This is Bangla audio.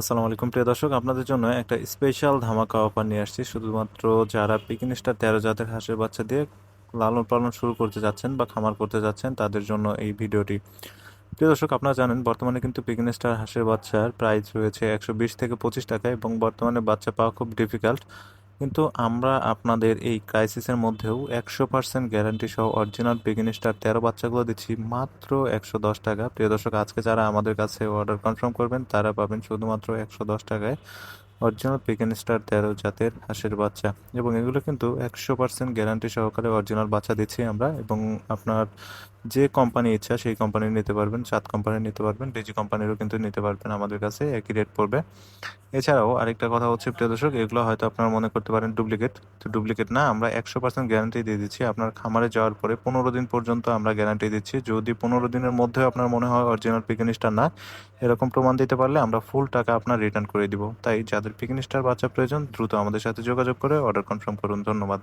আসসালামু আলাইকুম। প্রিয় দর্শক, আপনাদের জন্য একটা স্পেশাল ধামাকা অফার নিয়ে আসছি। শুধুমাত্র যারা পিকিন স্টার তেরো জাতের হাঁসের বাচ্চা দিয়ে লালন পালন শুরু করতে যাচ্ছেন বা খামার করতে যাচ্ছেন, তাদের জন্য এই ভিডিওটি। প্রিয় দর্শক, আপনারা জানেন, বর্তমানে কিন্তু পিকিন স্টার হাঁসের বাচ্চার প্রাইস রয়েছে একশো বিশ থেকে পঁচিশ টাকা এবং বর্তমানে বাচ্চা পাওয়া খুব ডিফিকাল্ট কিন্তু আমরা আপনাদের এই ক্রাইসিসের মধ্যেও একশো পার্সেন্ট গ্যারান্টি সহ অরিজিনাল পিকিন স্টার তেরো বাচ্চাগুলো দিচ্ছি, মাত্র একশো দশ টাকা। প্রিয় দর্শক, আজকে যারা আমাদের কাছে অর্ডার কনফার্ম করবেন, তারা পাবেন শুধুমাত্র একশো দশ টাকায় অরিজিনাল পিকেন স্টার তেরো জাতের হাঁসের বাচ্চা। এবং এগুলো কিন্তু একশো পার্সেন্ট গ্যারান্টি সহকারে অরিজিনাল বাচ্চা দিচ্ছি আমরা এবং আপনার যে কোম্পানি ইচ্ছা, সেই কোম্পানির নিতে পারবেন চাঁদ কোম্পানির নিতে পারবেন ডিজি কোম্পানিরও কিন্তু নিতে পারবেন আমাদের কাছে, একই রেট পড়বে। এছাড়াও আরেকটা কথা হচ্ছে, প্রিয় দর্শক, এগুলো হয়তো আপনারা মনে করতে পারেন ডুপ্লিকেট। তো ডুপ্লিকেট না, আমরা একশো পার্সেন্ট গ্যারান্টি দিয়ে দিচ্ছি, আপনার খামারে যাওয়ার পরে পনেরো দিন পর্যন্ত আমরা গ্যারান্টি দিচ্ছি। যদি পনেরো দিনের মধ্যে আপনার মনে হয় অরিজিনাল পিকনিস্টার না, এরকম প্রমাণ দিতে পারলে আমরা ফুল টাকা আপনার রিটার্ন করে দিব। তাই যাদের পিকনিস্টার বাচ্চা প্রয়োজন, দ্রুত আমাদের সাথে যোগাযোগ করে অর্ডার কনফার্ম করুন। ধন্যবাদ।